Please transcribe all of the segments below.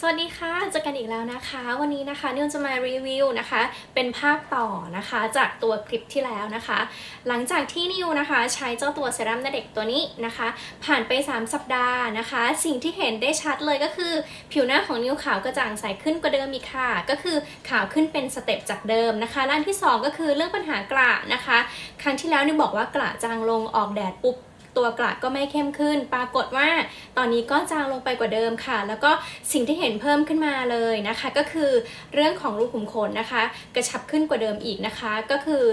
สวัสดีค่ะเจอกันอีกแล้วนะคะ วันนี้นะคะนิวจะมารีวิวนะคะ เป็นภาคต่อนะคะจากตัวคลิปที่แล้วนะคะ หลังจากที่นิวนะคะใช้เจ้าตัวเซรั่มหน้าเด็กตัวนี้นะคะ ผ่านไป 3 สัปดาห์นะคะ สิ่งที่เห็นได้ชัดเลยก็คือ ผิวหน้าของนิวขาวกระจ่างใสขึ้นกว่าเดิมอีกค่ะ ก็คือขาวขึ้นเป็นสเต็ปจากเดิมนะคะด้านที่ 2 ก็คือเรื่องปัญหากระนะคะ ครั้งที่แล้วนิวบอกว่ากระจางลงออกแดดปุ๊บ ตัวกระก็ไม่เข้มขึ้น ปรากฏว่าตอนนี้ก็จางลงไปกว่าเดิมค่ะ แล้วก็สิ่งที่เห็นเพิ่มขึ้นมาเลยนะคะ ก็คือเรื่องของรูขุมขนนะคะ กระชับขึ้นกว่าเดิมอีกนะคะ ก็คือ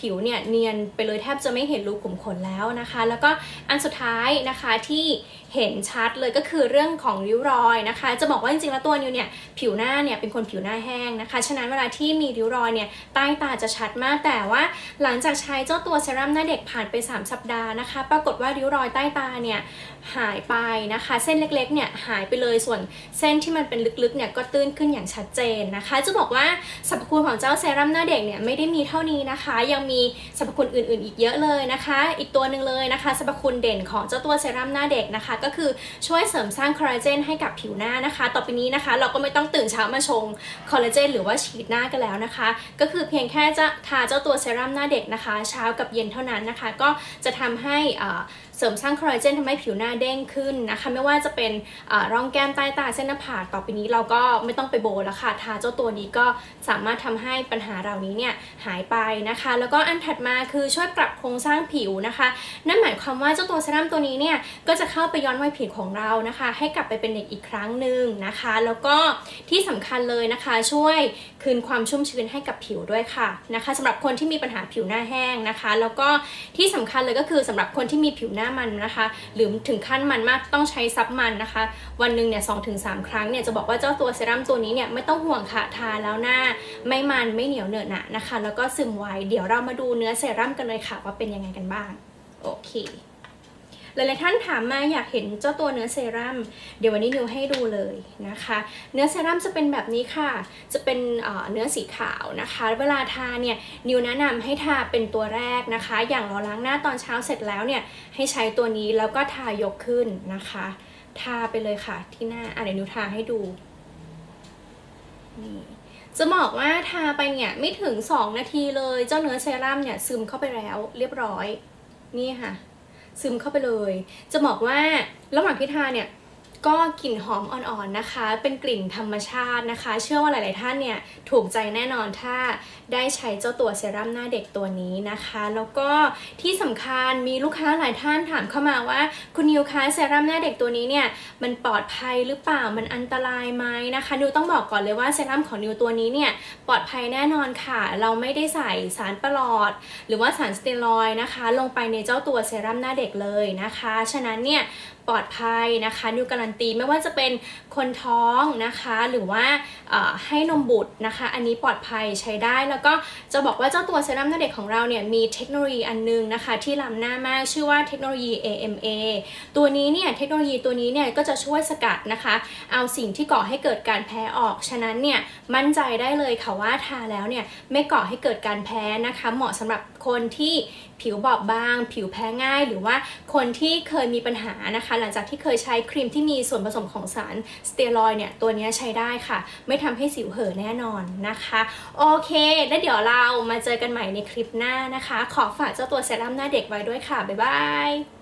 ผิวเนี่ยเนียนไปเลยแทบจะไม่เห็นรูขุมขนแล้วนะคะ แล้วก็อันสุดท้ายนะคะที่เห็นชัดเลยก็คือเรื่องของริ้วรอยนะคะ จะบอกว่าจริงๆแล้วตัวนิวเนี่ยผิวหน้าเนี่ยเป็นคนผิวหน้าแห้งนะคะ ฉะนั้นเวลาที่มีริ้วรอยเนี่ยใต้ตาจะชัดมากแต่ว่าหลังจากใช้เจ้าตัวเซรั่มหน้าเด็กผ่านไป 3 สัปดาห์นะคะ ปรากฏว่าริ้วรอยใต้ตาเนี่ยหายไปนะคะ เส้นเล็กๆเนี่ยหายไปเลยส่วนเส้นที่มันเป็นลึกๆเนี่ยก็ตื้นขึ้นอย่างชัดเจนนะคะ จะบอกว่าสรรพคุณของเจ้าเซรั่มหน้าเด็กเนี่ยไม่ได้มีเท่านี้นะคะ ยังมีสรรพคุณอื่นๆ อีกเยอะเลยนะคะ อีกตัวหนึ่งเลยนะคะสรรพคุณเด่นของเจ้าตัวเซรั่มหน้าเด็กนะคะ ก็คือช่วยเสริมสร้างคอลลาเจนให้กับผิวหน้านะคะ ต่อไปนี้นะคะ เราก็ไม่ต้องตื่นเช้ามาชงคอลลาเจนหรือว่าฉีดหน้ากันแล้วนะคะ ก็คือเพียงแค่จะทาเจ้าตัวเซรั่มหน้าเด็กนะคะ เช้ากับเย็นเท่านั้นนะคะ ก็จะทำให้เสริมสร้างคอลลาเจนทำให้ผิวหน้าเด้งขึ้นนะคะ ไม่ว่าจะเป็นร่องแก้มใต้ตาเส้นหน้าผากต่อไปนี้เราก็ไม่ต้องไปโบแล้วค่ะทาเจ้าตัวนี้ก็สามารถทำให้ปัญหาเหล่านี้เนี่ยหายไปนะคะแล้วก็อันถัดมาคือช่วยปรับโครงสร้างผิวนะคะ นั่นหมายความว่าเจ้าตัวเซรั่มตัวนี้เนี่ยก็จะเข้าไปย้อนวัยผิวของเรานะคะ ให้กลับไปเป็นเด็กอีกครั้งหนึ่งนะคะ แล้วก็ที่สำคัญเลยนะคะ ช่วยคืนความชุ่มชื้นให้กับผิวด้วยค่ะนะคะสำหรับคนที่มีปัญหาผิวหน้าแห้งนะคะ แล้วก็ที่สำคัญเลยก็คือสำหรับคนที่มีผิวหน้ามันนะคะ หรือถึงขั้นมันมากต้องใช้ซับมันนะคะ วันหนึ่งเนี่ยสองถึงสามครั้งเนี่ยจะบอกว่าเจ้าตัวเซรั่มตัวนี้เนี่ยไม่ต้องห่วงค่ะทาแล้วหน้าไม่มันไม่เหนียวเหนอะหนะนะคะ แล้วก็ซึมไวเดี๋ยวเรามาดูเนื้อเซรั่มกันเลยค่ะว่าเป็นยังไงกันบ้าง โอเคหลายๆท่านถามมาอยากเห็นเจ้าตัวเนื้อเซรั่มเดี๋ยววันนี้นิวให้ดูเลยนะคะ เนื้อเซรั่มจะเป็นแบบนี้ค่ะ จะเป็นเนื้อสีขาวนะคะ เวลาทาเนี่ยนิวแนะนำให้ทาเป็นตัวแรกนะคะ อย่างเราล้างหน้าตอนเช้าเสร็จแล้วเนี่ยให้ใช้ตัวนี้แล้วก็ทายกขึ้นนะคะ ทาไปเลยค่ะที่หน้าอะเดี๋ยวนิวทาให้ดูนี่ จะบอกว่าทาไปเนี่ยไม่ถึง 2 นาทีเลย เจ้าเนื้อเซรั่มเนี่ยซึมเข้าไปแล้วเรียบร้อย นี่ค่ะ ซึมเข้าไปเลย จะบอกว่าระหว่างที่ทาเนี่ย ก็กลิ่นหอมอ่อนๆนะคะ เป็นกลิ่นธรรมชาตินะคะ เชื่อว่าหลายๆท่านเนี่ยถูกใจแน่นอนถ้าได้ใช้เจ้าตัวเซรั่มหน้าเด็กตัวนี้นะคะ แล้วก็ที่สำคัญมีลูกค้าหลายท่านถามเข้ามาว่า คุณนิวคะเซรั่มหน้าเด็กตัวนี้เนี่ยมันปลอดภัยหรือเปล่ามันอันตรายไหมนะคะนิวต้องบอกก่อนเลยว่าเซรั่มของนิวตัวนี้เนี่ยปลอดภัยแน่นอนค่ะ เราไม่ได้ใส่สารประหลอด หรือว่าสารสเตียรอยนะคะ ลงไปในเจ้าตัวเซรั่มหน้าเด็กเลยนะคะ ฉะนั้นเนี่ย ปลอดภัยนะคะนิวการันตีไม่ว่าจะเป็นคนท้องนะคะ หรือว่าให้นมบุตรนะคะ อันนี้ปลอดภัยใช้ได้แล้วก็จะบอกว่าเจ้าตัวเซรั่มหน้าเด็กของเราเนี่ยมีเทคโนโลยีอันนึงนะคะ ที่ล้ำหน้ามากชื่อว่าเทคโนโลยี AMA ตัวนี้เนี่ยเทคโนโลยีตัวนี้เนี่ยก็จะช่วยสกัดนะคะ เอาสิ่งที่ก่อให้เกิดการแพ้ออก ฉะนั้นเนี่ยมั่นใจได้เลยค่ะว่าทาแล้วเนี่ยไม่ก่อให้เกิดการแพ้นะคะ เหมาะสำหรับคนที่ผิวบอบบาง ผิวแพ้ง่าย หรือว่าคนที่เคยมีปัญหานะคะหลังจากที่เคยใช้ครีมที่มีส่วนผสมของสารสเตียรอยเนี่ยตัวนี้ใช้ได้ค่ะ ไม่ทำให้สิวเห่อแน่นอนนะคะ โอเคแล้วเดี๋ยวเรามาเจอกันใหม่ในคลิปหน้านะคะ ขอฝากเจ้าตัวเซรั่มหน้าเด็กไว้ด้วยค่ะ บ๊ายบาย